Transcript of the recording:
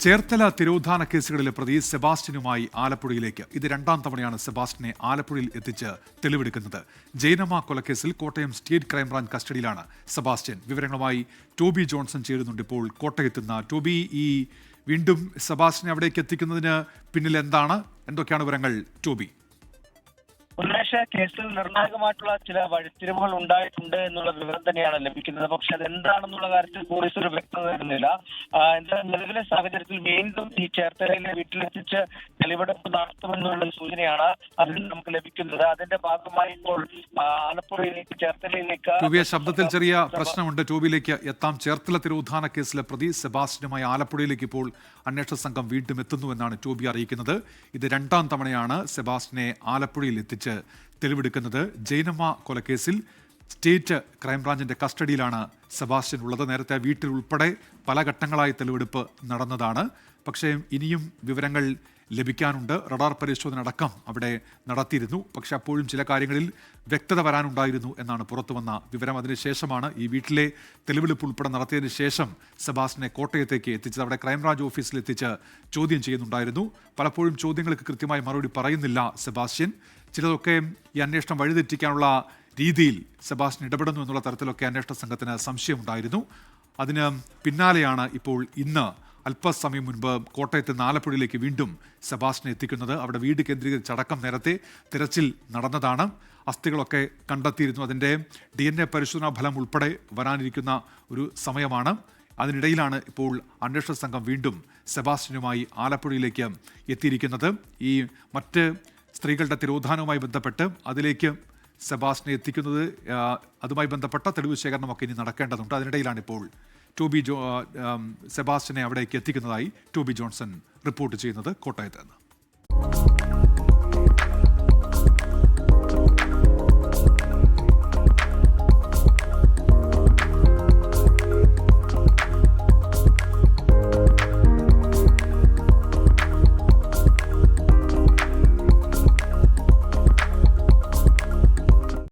ചേർത്തല തിരോധാന കേസുകളിലെ പ്രതി സെബാസ്റ്റ്യനുമായി ആലപ്പുഴയിലേക്ക്. ഇത് രണ്ടാം തവണയാണ് സെബാസ്റ്റിനെ ആലപ്പുഴയിൽ എത്തിച്ച് തെളിവെടുക്കുന്നത്. ജൈനമ്മ കൊലക്കേസിൽ കോട്ടയം സ്റ്റേറ്റ് ക്രൈംബ്രാഞ്ച് കസ്റ്റഡിയിലാണ് സെബാസ്റ്റ്യൻ. വിവരങ്ങളുമായി ടോബി ജോൺസൺ ചേരുന്നുണ്ട് ഇപ്പോൾ കോട്ടയത്തുനിന്ന്. ടോബി ഈ വീണ്ടും സെബാസ്റ്റിനെ അവിടേക്ക് എത്തിക്കുന്നതിന് പിന്നിൽ എന്താണ്? എന്തൊക്കെയാണ് വിവരങ്ങൾ? ടോബി. ഉന്മേഷ കേസിൽ നിർണായകമായിട്ടുള്ള ചില വഴിത്തിരിവുകൾ ഉണ്ടായിട്ടുണ്ട് എന്നുള്ള വിവരം തന്നെയാണ് ലഭിക്കുന്നത്. പക്ഷെ അതെന്താണെന്നുള്ള കാര്യത്തിൽ പോലീസ് ഒരു വ്യക്തത വരുന്നില്ല എന്തായാലും നിലവിലെ സാഹചര്യത്തിൽ വീണ്ടും ഈ ചേർത്തലയിലെ വീട്ടിലെത്തിച്ച് തെളിവെടുപ്പ് നടത്തുമെന്നുള്ള സൂചനയാണ് അതിൽ നമുക്ക് ലഭിക്കുന്നത്. അതിന്റെ ഭാഗമായി ഇപ്പോൾ ആലപ്പുഴയിലേക്ക് ചേർത്തലയിലേക്ക് ശബ്ദത്തിൽ ചെറിയ പ്രശ്നമുണ്ട്. ടൂബിലേക്ക് എത്താം. ചേർത്തല തിരോധാന കേസിലെ പ്രതി സെബാസ്റ്റിനുമായി ആലപ്പുഴയിലേക്ക് ഇപ്പോൾ അന്വേഷണ സംഘം വീണ്ടും എത്തുന്നുവെന്നാണ് ടോബി അറിയിക്കുന്നത്. ഇത് രണ്ടാം തവണയാണ് സെബാസ്റ്റിനെ ആലപ്പുഴയിൽ എത്തിച്ച് തെളിവെടുക്കുന്നത് ജൈനമ്മ കൊലക്കേസിൽ സ്റ്റേറ്റ് ക്രൈംബ്രാഞ്ചിന്റെ കസ്റ്റഡിയിലാണ് സെബാസ്റ്റ്യൻ ഉള്ളത്. നേരത്തെ വീട്ടിൽ ഉൾപ്പെടെ പല ഘട്ടങ്ങളായി തെളിവെടുപ്പ് നടന്നതാണ്. പക്ഷേ ഇനിയും വിവരങ്ങൾ ലഭിക്കാനുണ്ട്. റഡാർ പരിശോധന അടക്കം അവിടെ നടത്തിയിരുന്നു. പക്ഷെ അപ്പോഴും ചില കാര്യങ്ങളിൽ വ്യക്തത വരാനുണ്ടായിരുന്നു എന്നാണ് പുറത്തുവന്ന വിവരം. അതിനുശേഷമാണ് ഈ വീട്ടിലെ തെളിവെടുപ്പ് ഉൾപ്പെടെ നടത്തിയതിനു ശേഷം സെബാസ്റ്റിനെ കോട്ടയത്തേക്ക് എത്തിച്ചത്. അവിടെ ക്രൈംബ്രാഞ്ച് ഓഫീസിൽ എത്തിച്ച് ചോദ്യം ചെയ്യുന്നുണ്ടായിരുന്നു. പലപ്പോഴും ചോദ്യങ്ങൾക്ക് കൃത്യമായി മറുപടി പറയുന്നില്ല സെബാസ്റ്റ്യൻ. ചിലതൊക്കെ ഈ അന്വേഷണം വഴിതെറ്റിക്കാനുള്ള രീതിയിൽ സെബാസ്റ്റ്യൻ ഇടപെടുന്നു എന്നുള്ള തരത്തിലൊക്കെ അന്വേഷണ സംഘത്തിന് സംശയമുണ്ടായിരുന്നു. അതിന് പിന്നാലെയാണ് ഇപ്പോൾ ഇന്ന് അല്പസമയം മുൻപ് കോട്ടയത്ത് നാലപ്പുഴയിലേക്ക് വീണ്ടും സെബാസ്റ്റിനെ എത്തിക്കുന്നത്. അവിടെ വീട് കേന്ദ്രീകരിച്ച് അടക്കം നേരത്തെ തിരച്ചിൽ നടന്നതാണ്. അസ്ഥികളൊക്കെ കണ്ടെത്തിയിരുന്നു. അതിന്റെ ഡി എൻ എ പരിശോധനാ ഫലം ഉൾപ്പെടെ വരാനിരിക്കുന്ന ഒരു സമയമാണ്. അതിനിടയിലാണ് ഇപ്പോൾ അന്വേഷണ സംഘം വീണ്ടും സെബാസ്റ്റിനുമായി ആലപ്പുഴയിലേക്ക് എത്തിയിരിക്കുന്നത്. ഈ മറ്റ് സ്ത്രീകളുടെ തിരോധാനവുമായി ബന്ധപ്പെട്ട് അതിലേക്ക് സെബാസ്റ്റിനെ എത്തിക്കുന്നത് അതുമായി ബന്ധപ്പെട്ട തെളിവ് ശേഖരണമൊക്കെ ഇനി നടക്കേണ്ടതുണ്ട്. അതിനിടയിലാണ് ഇപ്പോൾ ടോബി ജോ സെബാസ്റ്റിനെ അവിടേക്ക് എത്തിക്കുന്നതായി ടോബി ജോൺസൺ റിപ്പോർട്ട് ചെയ്യുന്നത് കോട്ടയത്ത് നിന്ന്.